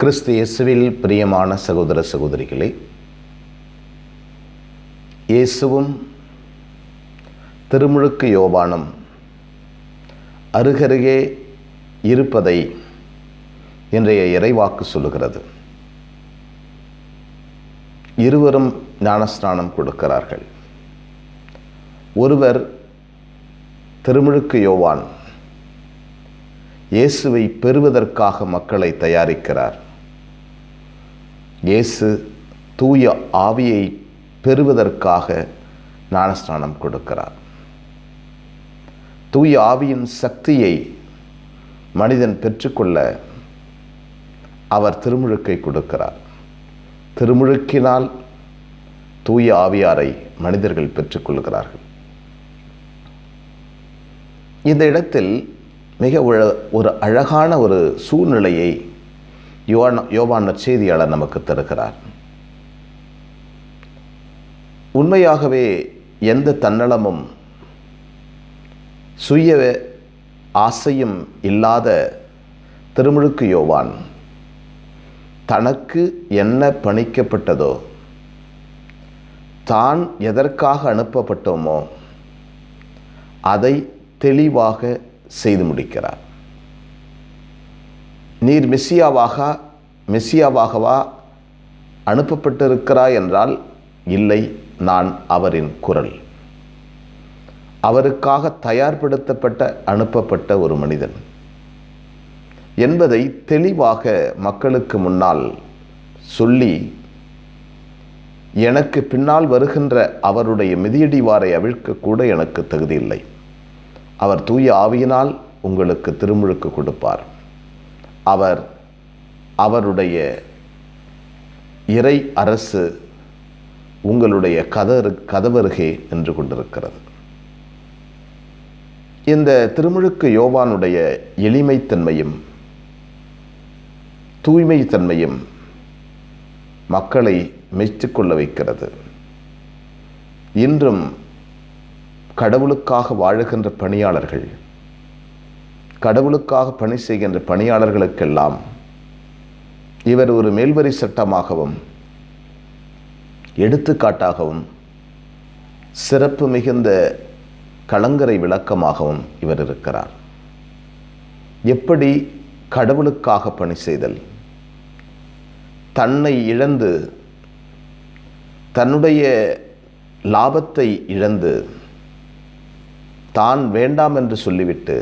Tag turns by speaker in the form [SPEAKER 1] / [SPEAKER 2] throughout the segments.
[SPEAKER 1] கிறிஸ்து இயேசுவில் பிரியமான சகோதர சகோதரிகளே இயேசுவும் திருமுழுக்கு யோபானும் அருகருகே இருப்பதை இன்றைய இறைவாக்கு சொல்லுகிறது. இருவரும் ஞானஸ்நானம் கொடுக்கிறார்கள். ஒருவர் திருமுழுக்கு யோவான் இயேசுவை பெறுவதற்காக மக்களை தயாரிக்கிறார். இயேசு தூய ஆவியை பெறுவதற்காக ஞானஸ்நானம் கொடுக்கிறார். தூய ஆவியின் சக்தியை மனிதன் பெற்றுக்கொள்ள அவர் திருமுழுக்கை கொடுக்கிறார். திருமுழுக்கினால் தூய ஆவியாரை மனிதர்கள் பெற்றுக்கொள்கிறார்கள். இந்த இடத்தில் மிக ஒரு அழகான ஒரு சூழ்நிலையை யோவான் யோவான் செய்தியாளர் நமக்கு தருகிறார். உண்மையாகவே எந்த தன்னலமும் சுய ஆசையும் இல்லாத திருமுழுக்கு யோவான் தனக்கு என்ன பணிக்கப்பட்டதோ தான் எதற்காக அனுப்பப்பட்டோமோ அதை தெளிவாக செய்து முடிக்கிறார். நீர் மெஸ்ஸியாவாக மெஸ்ஸியாவாகவா அனுப்பப்பட்டிருக்கிறாய் என்றால் இல்லை நான் அவரின் குரல். அவருக்காக தயார்படுத்தப்பட்ட அனுப்பப்பட்ட ஒரு மனிதன். என்பதை தெளிவாக மக்களுக்கு முன்னால் சொல்லி எனக்கு பின்னால் வருகின்ற அவருடைய மிதியடிவாரை அவிழ்க்க கூட எனக்கு தகுதி இல்லை அவர் தூய ஆவியினால் உங்களுக்கு திருமுழுக்கு கொடுப்பார். அவர் அவருடைய இறை அரசு உங்களுடைய கதறு கதவருகே நின்று கொண்டிருக்கிறது. இந்த திருமுழுக்கு யோவானுடைய எளிமைத்தன்மையும் தூய்மைத்தன்மையும் மக்களை மெச்சிக்கொள்ள வைக்கிறது. இன்றும் கடவுளுக்காக வாழுகின்ற பணியாளர்கள் கடவுளுக்காக பணி செய்கின்ற பணியாளர்களுக்கெல்லாம் இவர் ஒரு மேல்வரி சட்டமாகவும் எடுத்துக்காட்டாகவும் சிறப்பு மிகுந்த கலங்கரை விளக்கமாகவும் இவர் இருக்கிறார். எப்படி கடவுளுக்காக பணி செய்தல்? தன்னை இழந்து தன்னுடைய லாபத்தை இழந்து தான் வேண்டாம் என்று சொல்லிவிட்டு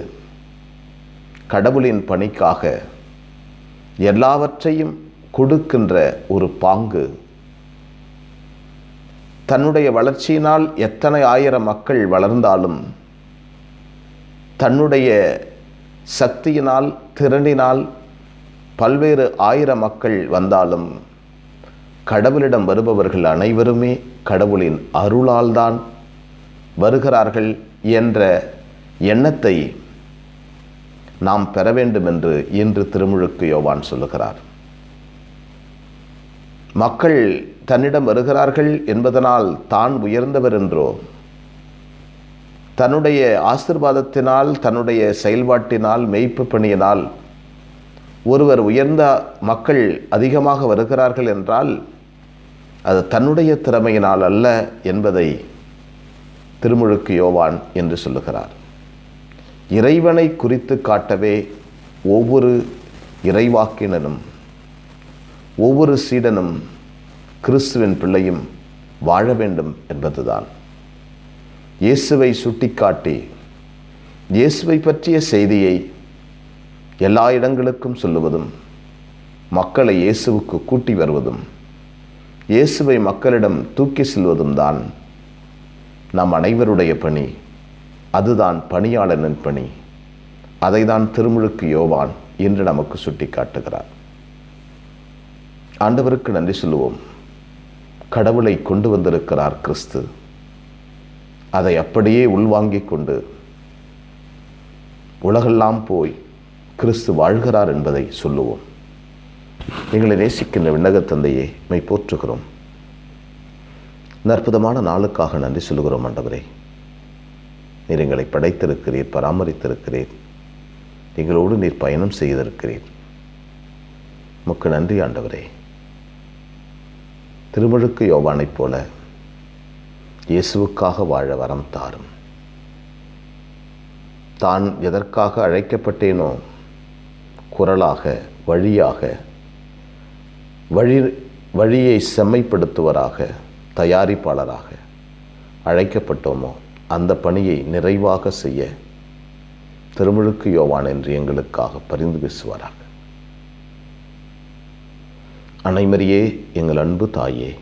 [SPEAKER 1] கடவுளின் பணிக்காக எல்லாவற்றையும் கொடுக்கின்ற ஒரு பாங்கு. தன்னுடைய வளர்ச்சியினால் எத்தனை ஆயிரம் மக்கள் வளர்ந்தாலும் தன்னுடைய சக்தியினால் திறனினால் பல்வேறு ஆயிரம் மக்கள் வந்தாலும் கடவுளிடம் வருபவர்கள் அனைவருமே கடவுளின் அருளால்தான் வருகிறார்கள் என்ற எண்ணத்தை நாம் பெற வேண்டும் என்று இன்று திருமுழுக்கு யோவான் சொல்லுகிறார். மக்கள் தன்னிடம் வருகிறார்கள் என்பதனால் தான் உயர்ந்தவர் என்றோ தன்னுடைய ஆசிர்வாதத்தினால் தன்னுடைய செயல்பாட்டினால் மெய்ப்பு பணியினால் ஒருவர் உயர்ந்த மக்கள் அதிகமாக வருகிறார்கள் என்றால் அது தன்னுடைய திறமையினால் அல்ல என்பதை திருமுழுக்கு யோவான் என்று சொல்லுகிறார். இறைவனை குறித்து காட்டவே ஒவ்வொரு இறைவாக்கினனும் ஒவ்வொரு சீடனும் கிறிஸ்துவின் பிள்ளையும் வாழ வேண்டும் என்பதுதான். இயேசுவை சுட்டிக்காட்டி இயேசுவை பற்றிய செய்தியை எல்லா இடங்களுக்கும் சொல்லுவதும் மக்களை இயேசுவுக்கு கூட்டி வருவதும் இயேசுவை மக்களிடம் தூக்கி செல்வதும் தான் நம் அனைவருடைய பணி. அதுதான் பணியாளனின் பணி அதை தான் திருமுழுக்கு யோவான் என்று நமக்கு சுட்டி காட்டுகிறார் ஆண்டவருக்கு நன்றி சொல்லுவோம். கடவுளை கொண்டு வந்திருக்கிறார் கிறிஸ்து. அதை அப்படியே உள்வாங்கிக் கொண்டு உலகெல்லாம் போய் கிறிஸ்து வாழ்கிறார் என்பதை சொல்லுவோம். எங்களை நேசிக்கின்ற விண்ணகத்தந்தையே மை போற்றுகிறோம். இந்த அற்புதமான நாளுக்காக நன்றி சொல்லுகிறோம் ஆண்டவரே. நீர் எங்களை படைத்திருக்கிறீர் பராமரித்திருக்கிறீர். எங்களோடு நீர் பயணம் செய்திருக்கிறீர். உமக்கு நன்றி ஆண்டவரே. திருமுழுக்கு யோவானைப் போல இயேசுவுக்காக வாழ வரம் தாரும். தான் எதற்காக அழைக்கப்பட்டேனோ குரலாக வழியாக வழி வழியை செம்மைப்படுத்துவராக தயாரிப்பாளராக அழைக்கப்பட்டோமோ அந்த பணியை நிறைவாக செய்ய திருமுழுக்கு யோவான் என்று எங்களுக்காக பரிந்து பேசுவாராக. அனைமரியே எங்கள் அன்பு தாயே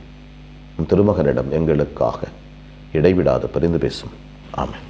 [SPEAKER 1] திருமகனிடம் எங்களுக்காக இடைவிடாது பரிந்து பேசும். ஆமாம்